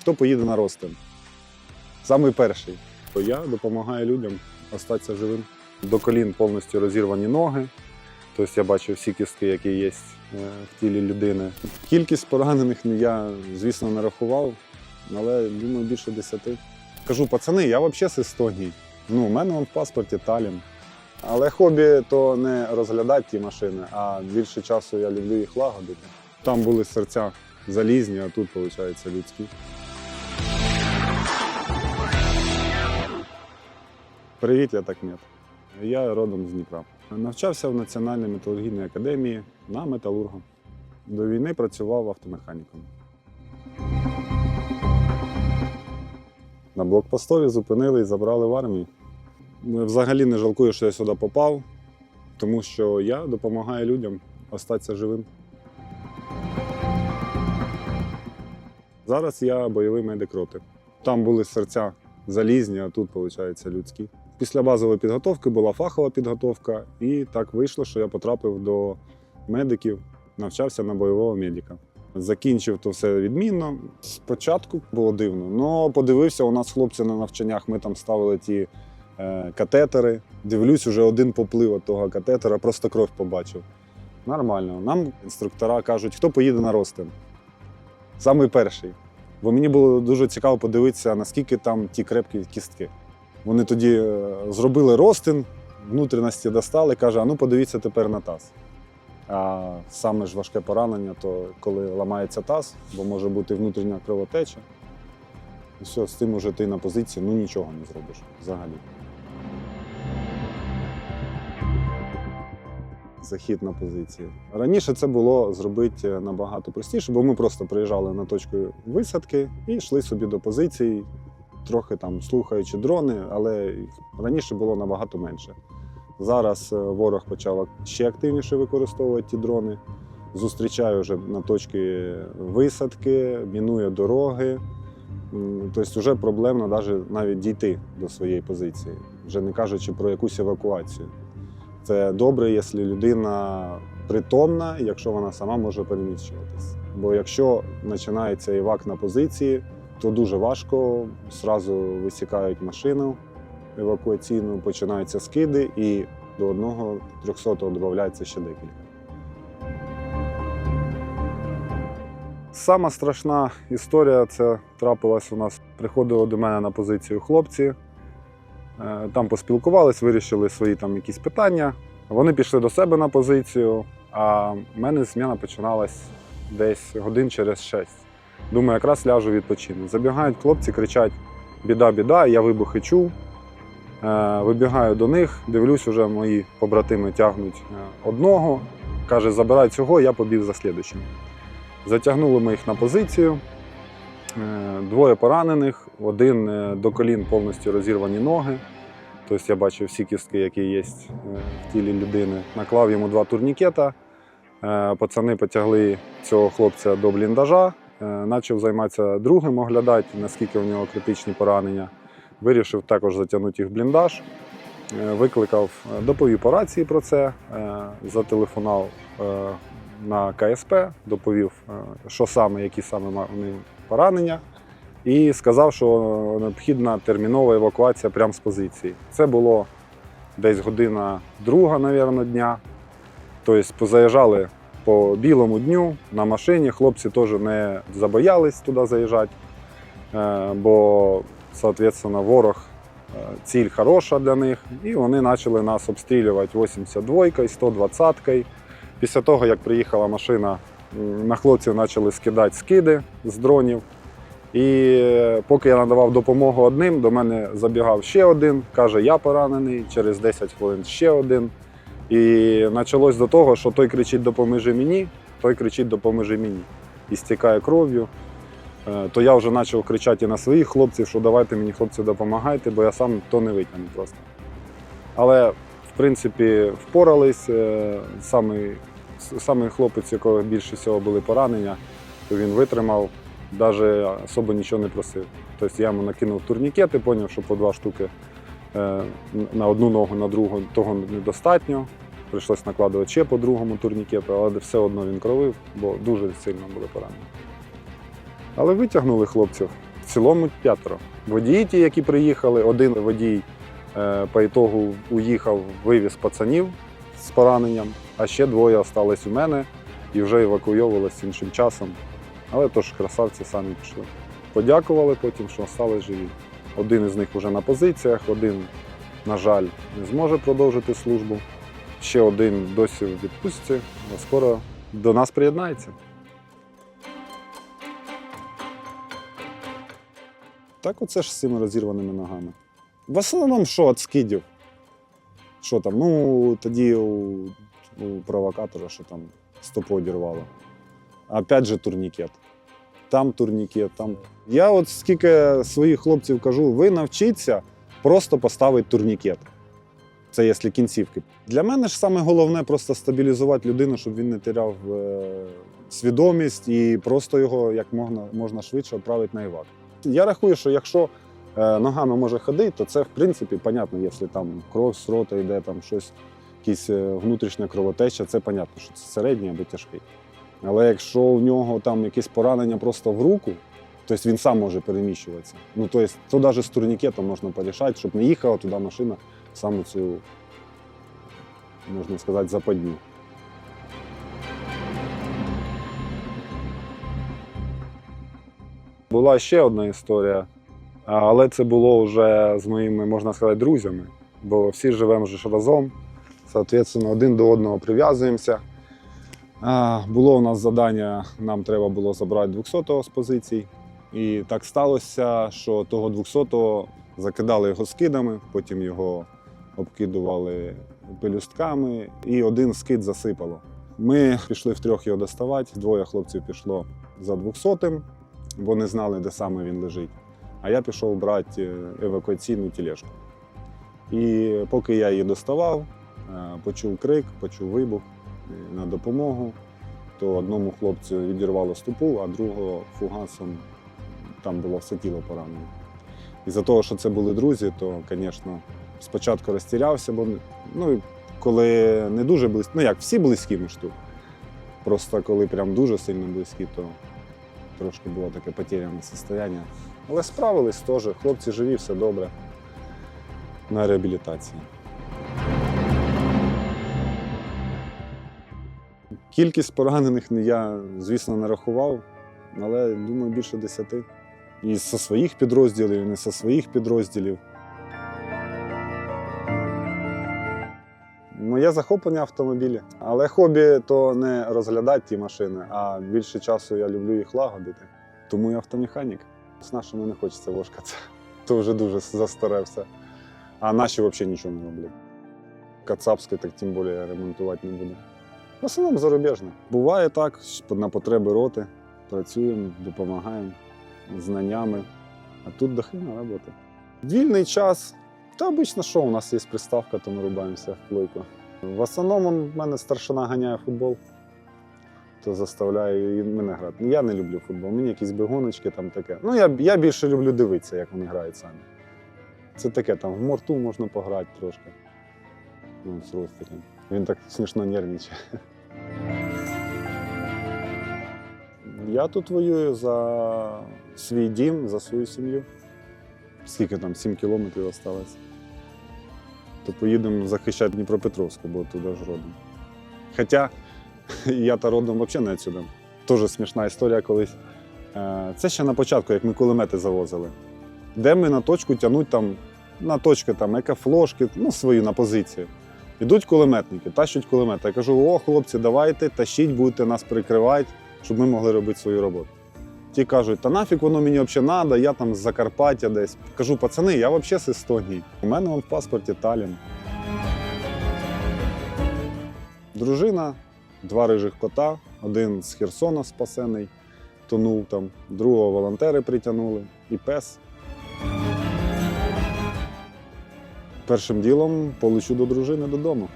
Хто поїде на розтин? Самий перший. То я допомагаю людям остатися живим. До колін повністю розірвані ноги. Тобто я бачу всі кістки, які є е, в тілі людини. Кількість поранених ну, я, звісно, не рахував, але думаю, більше десяти. Кажу, пацани, я взагалі з Естонії. Ну, у мене в паспорті Талін. Але хобі то не розглядати ті машини, а більше часу я люблю їх лагодити. Там були серця залізні, а тут, виходить, людські. Привіт, я Такмет. Я родом з Дніпра. Навчався в Національній металургійній академії на металурга. До війни працював автомеханіком. На блокпостові зупинили і забрали в армію. Взагалі не жалкую, що я сюди попав, тому що я допомагаю людям остатися живим. Зараз я бойовий медик роти. Там були серця залізні, а тут, виходить, людські. Після базової підготовки була фахова підготовка, і так вийшло, що я потрапив до медиків, навчався на бойового медика. Закінчив то все відмінно. Спочатку було дивно, але подивився, у нас хлопці на навчаннях, ми там ставили ті е, катетери. Дивлюсь, уже один поплив від того катетера, просто кров побачив. Нормально. Нам інструктора кажуть, хто поїде на розтин. Самий перший. Бо мені було дуже цікаво подивитися, наскільки там ті крепкі кістки. Вони тоді е, зробили розтин, внутрішності достали, каже, а ну подивіться тепер на таз. А саме ж важке поранення, то коли ламається таз, бо може бути внутрішня кровотеча. І все, з тим уже ти на позиції ну нічого не зробиш взагалі. Захід на позиції. Раніше це було зробити набагато простіше, бо ми просто приїжджали на точку висадки і йшли собі до позицій, трохи там слухаючи дрони, але раніше було набагато менше. Зараз е, ворог почав ще активніше використовувати ті дрони. Зустрічає вже на точці висадки, мінує дороги. Тобто вже проблемно навіть, навіть дійти до своєї позиції, вже не кажучи про якусь евакуацію. Це добре, якщо людина притомна, якщо вона сама може переміщуватись. Бо якщо починається івак на позиції, то дуже важко. Зразу висікають машину евакуаційну, починаються скиди, і до одного 300-го додається ще декілька. Сама страшна історія це трапилась у нас. Приходили до мене на позицію хлопці. Е, Там поспілкувались, вирішили свої там якісь питання. Вони пішли до себе на позицію, а в мене зміна починалась десь годин через шесть. Думаю, якраз ляжу відпочину. Забігають хлопці, кричать: біда, біда, я вибухи чув. Е, Вибігаю до них, дивлюсь, уже мої побратими тягнуть е, одного. Каже, забирай цього, я побіг за слідчим. Затягнули ми їх на позицію. Е, Двоє поранених, один до колін повністю розірвані ноги. Тобто я бачив всі кістки, які є в тілі людини. Наклав йому два турнікета. Пацани потягли цього хлопця до бліндажа. Е, Почав займатися другим, оглядати, наскільки в нього критичні поранення. Вирішив також затягнути їх в бліндаж. Е, Викликав, е, доповів по рації про це, е, зателефонував е, на КСП, доповів, е, що саме, які саме вони поранення, і сказав, що необхідна термінова евакуація прямо з позиції. Це було десь година друга, мабуть, дня. Тобто позаїжджали по білому дню на машині. Хлопці теж не забоялись туди заїжджати, е, бо, соответственно, ворог е, ціль хороша для них, і вони почали нас обстрілювати 82 120 Після того, як приїхала машина, на хлопців почали скидати скиди з дронів. І е, поки я надавав допомогу одним, до мене забігав ще один, каже, я поранений, через 10 хвилин ще один. І почалось до того, що той кричить допоможи мені, той кричить допоможи мені. І стікає кров'ю. Е, То я вже почав кричати і на своїх хлопців, що давайте мені хлопці допомагайте, бо я сам то не витягну просто. Але в принципі впорались. Е, Самий, самий хлопець, якого більше всього були поранення, то він витримав, навіть особо нічого не просив. Тобто я йому накинув турнікети, зрозумів, що по два штуки на одну ногу, на другу того недостатньо. Прийшлось накладувати ще по другому турнікету, але все одно він кровив, бо дуже сильно були поранені. Але витягнули хлопців. в цілому п'ятеро. Водії ті, які приїхали, один водій е, по ітогу уїхав, вивіз пацанів з пораненням, а ще двоє остались у мене і вже евакуйовувалися іншим часом. Але тож красавці самі пішли. Подякували потім, що остались живі. Один із них вже на позиціях, один, на жаль, не зможе продовжити службу. Ще один досі в відпустці, а скоро до нас приєднається. Так оце ж з цими розірваними ногами. В основному що від скидів? Що там? Ну, тоді у, у провокатора, що там стопу одірвало. Опять же турнікет. Там турнікет, там. Я от скільки своїх хлопців кажу, ви навчіться просто поставити турнікет. Це якщо кінцівки. Для мене ж саме головне просто стабілізувати людину, щоб він не теряв е, свідомість і просто його як можна, можна швидше відправити на івак. Я рахую, що якщо е, ногами може ходити, то це в принципі понятно, якщо там кров з рота йде, там щось, якісь е, внутрішня кровотеча, це понятно, що це середній або тяжкий. Але якщо у нього там якесь поранення просто в руку, тобто він сам може переміщуватися. Ну, тобто, то навіть з турнікетом можна порішати, щоб не їхала туди машина саме цю, можна сказати, западню. Була ще одна історія, але це було вже з моїми, можна сказати, друзями, бо всі живемо ж разом, соответственно, один до одного прив'язуємося. Було у нас завдання, нам треба було забрати 200-го з позицій. І так сталося, що того 200-го закидали його скидами, потім його обкидували пелюстками, і один скид засипало. Ми пішли втрьох його доставати, двоє хлопців пішло за 200-м, бо не знали, де саме він лежить. А я пішов брати е, евакуаційну тілешку. І поки я її доставав, е, почув крик, почув вибух на допомогу. То одному хлопцю відірвало стопу, а другого фугасом там було все тіло поранено. І за того, що це були друзі, то, звісно, спочатку розтірявся, бо ну, коли не дуже близькі, ну як всі близькі між тут. Просто коли прям дуже сильно близькі, то трошки було таке потеряне состояння. Але справились теж. Хлопці живі, все добре. На реабілітації. Кількість поранених я, звісно, не рахував, але думаю, більше десяти. І зі своїх підрозділів, і не зі своїх підрозділів. Моє захоплення автомобілі. Але хобі то не розглядати ті машини, а більше часу я люблю їх лагодити. Тому я автомеханік. З нашими не хочеться вошкатися. То вже дуже застаревся. А наші взагалі нічого не роблять. Кацапське так тим більше ремонтувати не буду. В основному зарубіжне. Буває так, на потреби роти працюємо, допомагаємо знаннями. А тут дохрена роботи. Вільний час. Та обично що у нас є приставка, то ми рубаємося в плойку. В основному в мене старшина ганяє футбол, то заставляю мене грати. Я не люблю футбол, мені якісь бігоночки там таке. Ну, я, я більше люблю дивитися, як вони грають самі. Це таке, там в морту можна пограти трошки. Ну, з Ростиком. Він так смішно нервничає. Я тут воюю за свій дім, за свою сім'ю. Скільки там, 7 кілометрів залишилось. То поїдемо захищати Дніпропетровську, бо туди ж родом. Хоча я та родом взагалі не відсюди. Теж смішна історія колись. Е, Це ще на початку, як ми кулемети завозили. Де ми на точку тягнуть там, на точки там, екафлошки, ну, свої на позицію. Ідуть кулеметники, тащуть кулемети. Я кажу: о, хлопці, давайте, тащіть, будете нас прикривати, щоб ми могли робити свою роботу. Ті кажуть, та нафіг воно мені взагалі треба, я там з Закарпаття десь. Кажу, пацани, я взагалі з Естонії. У мене вон в паспорті Талін. Дружина, два рижих кота, один з Херсона спасений, тонув там, другого волонтери притягнули і пес. Першим ділом полечу до дружини додому.